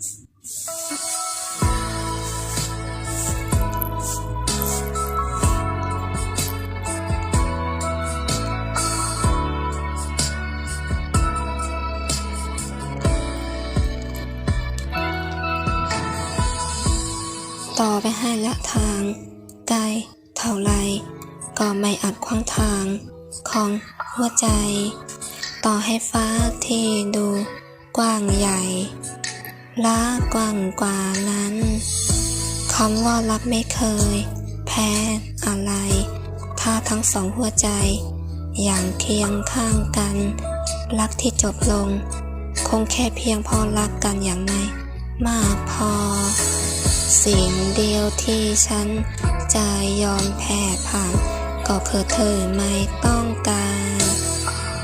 ต่อไปให้ละทางไกลเท่าไรก็ไม่อาจขวางทางของหัวใจ ต่อให้ฟ้าที่ดูกว้างใหญ่ ละกกว้างกว่านั้นคำว่ารักไม่เคย แพ้อะไร ถ้าทั้งสองหัวใจ อย่างเคียงข้างกัน รักที่จบลง คงแค่เพียงพอรักกันอย่างไม่มากพอ สิ่งเดียวที่ฉันจะยอมแพ้ผ่าน ก็คือเธอไม่ต้องการ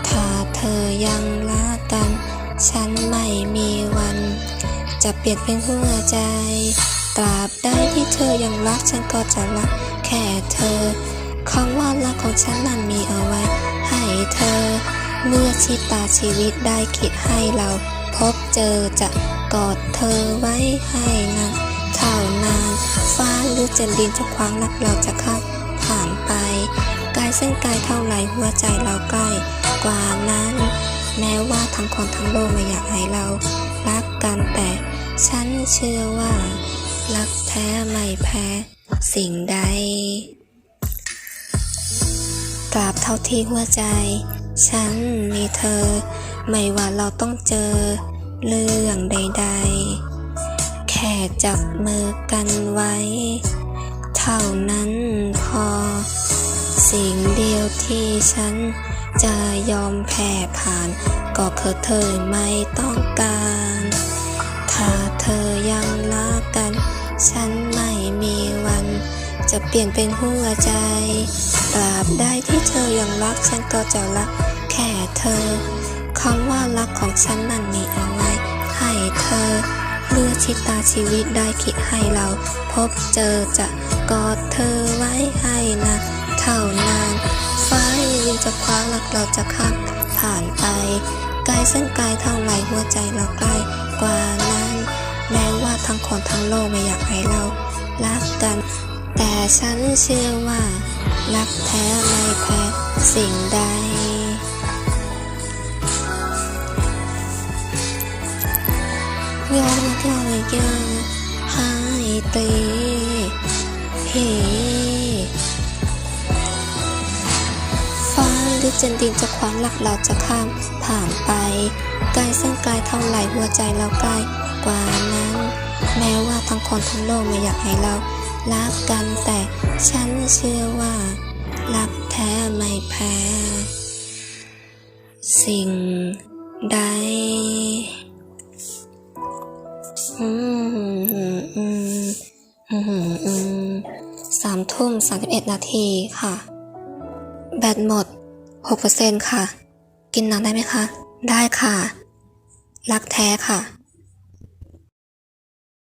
ถ้าเธอยังรักกัน ฉันไม่มี จะเปลี่ยนเป็นหัวใจ ตราบใดที่เธอยังรักฉันก็จะรักแค่เธอคำว่ารักของฉันนั้นมีเอาไว้ ให้เธอ เมื่อชิตาชีวิตได้คิดให้เรา พบเจอจะกอดเธอไว้ให้นานเท่านาน ฟ้าหรือจะดินจะขวางรักเราจะข้ามผ่านไปกายเส้นกายเท่าไหรหัวใจเราใกล้กว่านั้น แม้ว่าทั้งคนทั้งโลกไม่อยากให้เรารักกันแต่ ฉันเชื่อว่า รักแท้ไม่แพ้ สิ่งใดตราบเท่าที่หัวใจ ฉันมีเธอ ไม่ว่าเราต้องเจอเรื่องใด ๆ แค่จับมือกันไว้ เท่านั้นพอ สิ่งเดียวที่ฉันจะยอมแพ้ผ่าน ก็คือเธอไม่ต้องการ ปลี่ยนเป็นหัวใจตราบใดที่เธอยังรักฉันก็จะรักแค่เธอคำว่ารักของฉันนั้นมีเอาไว้ให้เธอ เลือกชิตาชีวิตได้คิดให้เราพบเจอจะกอดเธอไว้ให้นะเท่านานฟ้ายังจะคว้างรักเราจะข้ามผ่านไปไกลเส้นไกลเท่าไหรหัวใจเราใกล้กว่านั้น แม้ว่าทั้งคนทั้งโลกไม่อยากให้เรารักกัน แต่ฉันเชื่อว่า รักแท้ไม่แพ้สิ่งใด ยอมรักเรายังหายตีเฮฟ้าหรือจันดินจะขวางหลักเราจะข้ามผ่านไปไกลเส้นไกลเท่าไหร่หัวใจเราใกล้กว่านั้น แม้ว่าทั้งคนทั้งโลกไม่อยากให้เรา รักกันแต่ฉันเชื่อว่า รักแท้ไม่แพ้ สิ่งใดสามทุ่มสามสิบเอ็ดนาทีค่ะ แบตหมดหกเปอร์เซ็นค่ะ กินน้ำได้ไหมคะ ได้ค่ะ รักแท้ค่ะ